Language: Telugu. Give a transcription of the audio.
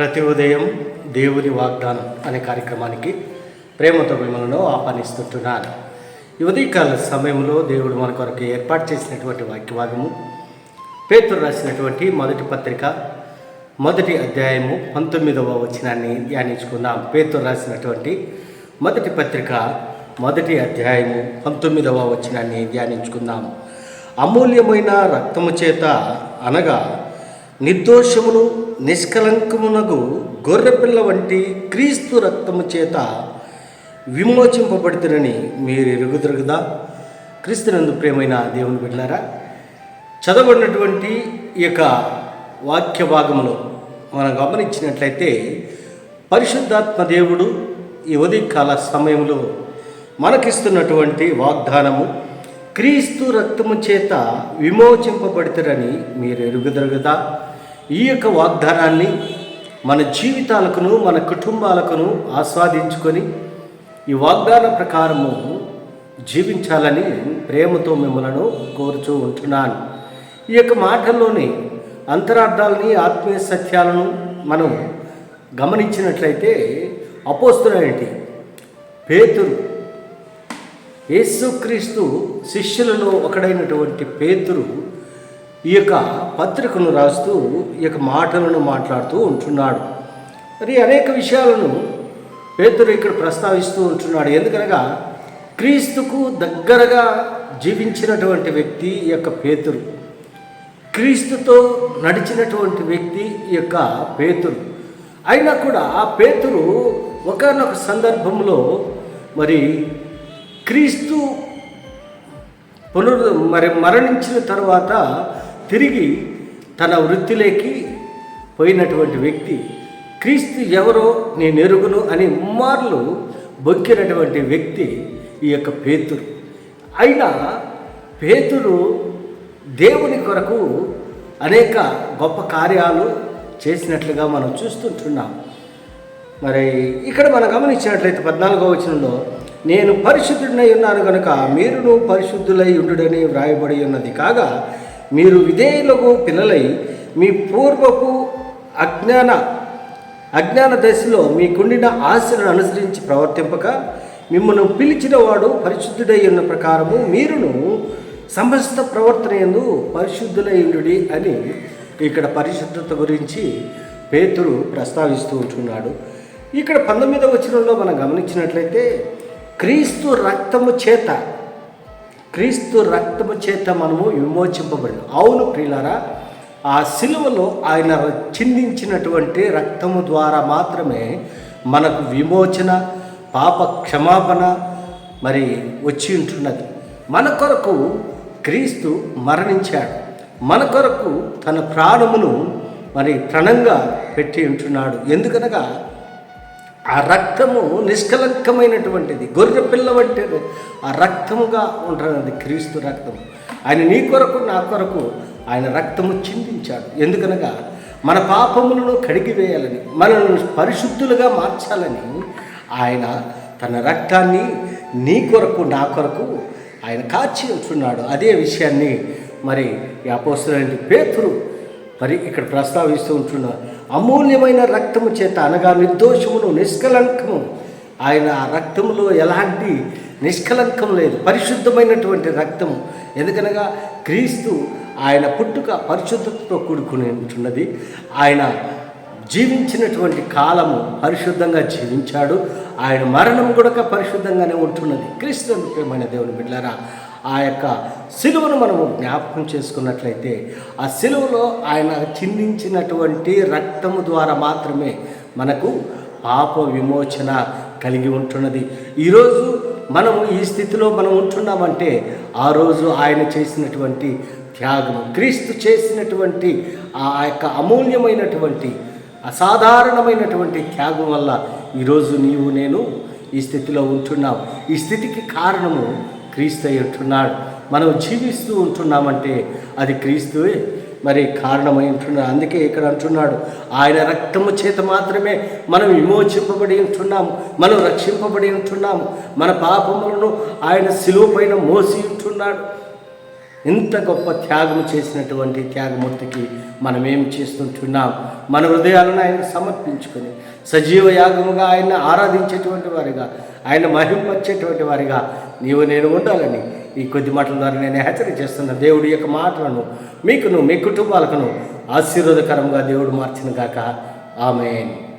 ప్రతి ఉదయం దేవుని వాగ్దానం అనే కార్యక్రమానికి ప్రేమతో మిమ్మల్ని ఆహ్వానిస్తుంటున్నాను. ఈ ఉదయకాల సమయంలో దేవుడు మన కొరకు ఏర్పాటు చేసినటువంటి వాక్యభాగము పేతురు రాసినటువంటి మొదటి పత్రిక మొదటి అధ్యాయము పంతొమ్మిదవ వచనాన్ని ధ్యానించుకుందాం. పేతురు రాసినటువంటి మొదటి పత్రిక మొదటి అధ్యాయము పంతొమ్మిదవ వచనాన్ని ధ్యానించుకుందాం. అమూల్యమైన రక్తము చేత అనగా నిర్దోషమును నిష్కలంకమునగు గొర్రెపిల్ల వంటి క్రీస్తు రక్తము చేత విమోచింపబడుతురని మీరు ఎరుగుదురు కదా క్రీస్తునందు ప్రేమైన దేవుని బిడ్డారా చదవబడినటువంటి ఈ యొక్క వాక్య భాగంలో మనం గమనించినట్లయితే పరిశుద్ధాత్మ దేవుడు ఈ ఉదయకాల సమయంలో మనకిస్తున్నటువంటి వాగ్దానము క్రీస్తు రక్తము చేత విమోచింపబడుతారని మీరు ఎరుగుదరగదా ఈ యొక్క వాగ్దానాన్ని మన జీవితాలకును మన కుటుంబాలకును ఆస్వాదించుకొని ఈ వాగ్దాన ప్రకారము జీవించాలని ప్రేమతో మిమ్మలను కోరుచూ ఉంటున్నాను. ఈ యొక్క మాటల్లోని అంతరార్థాలని ఆత్మీయ సత్యాలను మనం గమనించినట్లయితే అపోస్తులేంటి పేతురు యేసుక్రీస్తు శిష్యులలో ఒకడైనటువంటి పేతురు ఈ యొక్క పత్రికను రాస్తూ ఈ యొక్క మాటలను మాట్లాడుతూ ఉంటున్నాడు. మరి అనేక విషయాలను పేతురు ఇక్కడ ప్రస్తావిస్తూ ఉంటున్నాడు. ఎందుకనగా క్రీస్తుకు దగ్గరగా జీవించినటువంటి వ్యక్తి ఈ యొక్క పేతురు. క్రీస్తుతో నడిచినటువంటి వ్యక్తి ఈ యొక్క పేతురు. అయినా కూడా ఆ పేతురు ఒకనొక సందర్భంలో మరి క్రీస్తు పునరు మరి మరణించిన తర్వాత తిరిగి తన వృత్తిలోకి పోయినటువంటి వ్యక్తి క్రీస్తు ఎవరో నేను ఎరుగును అని ఉమ్మార్లు బొక్కినటువంటి వ్యక్తి ఈ యొక్క పేతురు. అయినా పేతురు దేవుని కొరకు అనేక గొప్ప కార్యాలు చేసినట్లుగా మనం చూస్తుంటున్నాం. మరి ఇక్కడ మనం గమనించినట్లయితే పద్నాలుగో వచనంలో నేను పరిశుద్ధుడినై ఉన్నాను కనుక మీరును పరిశుద్ధులై ఉండుడని వ్రాయబడి ఉన్నది. కాగా మీరు విధేయులకు పిల్లలై మీ పూర్వపు అజ్ఞాన అజ్ఞాన దశలో మీకుండిన ఆశలను అనుసరించి ప్రవర్తింపక మిమ్మల్ని పిలిచిన వాడు పరిశుద్ధుడై ఉన్న ప్రకారము మీరును సమస్త ప్రవర్తన ఎందు పరిశుద్ధులైండుడి అని ఇక్కడ పరిశుద్ధత గురించి పేతురు ప్రస్తావిస్తూ ఉంటున్నాడు. ఇక్కడ పంతొమ్మిదవ వచనంలో మనం గమనించినట్లయితే క్రీస్తు రక్తము చేత క్రీస్తు రక్తము చేత మనము విమోచింపబడి అవును ప్రియులారా ఆ సిలువలో ఆయన చిందించినటువంటి రక్తము ద్వారా మాత్రమే మనకు విమోచన పాప క్షమాపణ మరి వచ్చి ఉంటున్నది. మన కొరకు క్రీస్తు మరణించాడు. మన కొరకు తన ప్రాణమును మరి ప్రణంగా పెట్టి ఉంటున్నాడు. ఎందుకనగా ఆ రక్తము నిష్కలంకమైనటువంటిది గొర్రె పిల్ల వంటి ఆ రక్తముగా ఉంటుంది క్రీస్తు రక్తం. ఆయన నీ కొరకు నా కొరకు ఆయన రక్తము చిందించాడు. ఎందుకనగా మన పాపములను కడిగివేయాలని మనల్ని పరిశుద్ధులుగా మార్చాలని ఆయన తన రక్తాన్ని నీ కొరకు నా కొరకు ఆయన కాచి ఉంటున్నాడు అదే విషయాన్ని మరి ఈ అపోస్తులైన పేతురు మరి ఇక్కడ ప్రస్తావిస్తూ ఉంటున్నాడు అమూల్యమైన రక్తము చేత అనగా నిర్దోషమును నిష్కలంకము. ఆయన ఆ రక్తములో ఎలాంటి నిష్కలంకం లేదు. పరిశుద్ధమైనటువంటి రక్తము. ఎందుకనగా క్రీస్తు ఆయన పుట్టుక పరిశుద్ధతతో కూడుకుని ఉంటున్నది. ఆయన జీవించినటువంటి కాలము పరిశుద్ధంగా జీవించాడు. ఆయన మరణం కూడా పరిశుద్ధంగానే ఉంటున్నది. క్రీస్తు ప్రేమైన దేవుని బిడ్డారా ఆ యొక్క సిలువను మనము జ్ఞాపకం చేసుకున్నట్లయితే ఆ సిలువలో ఆయన చిందించినటువంటి రక్తము ద్వారా మాత్రమే మనకు పాప విమోచన కలిగి ఉంటున్నది. ఈరోజు మనము ఈ స్థితిలో మనం ఉంటున్నామంటే ఆ రోజు ఆయన చేసినటువంటి త్యాగము క్రీస్తు చేసినటువంటి ఆ యొక్క అమూల్యమైనటువంటి అసాధారణమైనటువంటి త్యాగం వల్ల ఈరోజు నీవు నేను ఈ స్థితిలో ఉంటున్నావు ఈ స్థితికి కారణము క్రీస్తు అయి ఉంటున్నాడు మనం జీవిస్తూ ఉంటున్నామంటే అది క్రీస్తువే. మరి కారణమై ఉంటున్నాడు. అందుకే ఇక్కడ అంటున్నాడు ఆయన రక్తము చేత మాత్రమే మనం విమోచింపబడి ఉంటున్నాము మనం రక్షింపబడి ఉంటున్నాము మన పాపములను ఆయన శిలువ పైన మోసి ఉంటున్నాడు. ఇంత గొప్ప త్యాగం చేసినటువంటి త్యాగమూర్తికి మనం ఏం చేస్తుంటున్నాం? మన హృదయాలను ఆయన సమర్పించుకొని సజీవ యాగముగా ఆయన ఆరాధించేటువంటి వారిగా ఆయన మహింపచ్చేటువంటి వారిగా నీవు నేను ఉండాలని ఈ కొద్ది మాటల ద్వారా నేను హెచ్చరిక చేస్తున్న దేవుడి యొక్క మాటలను మీకును మీ కుటుంబాలకును ఆశీర్వాదకరంగా దేవుడు మార్చిన గాక. ఆమెన్.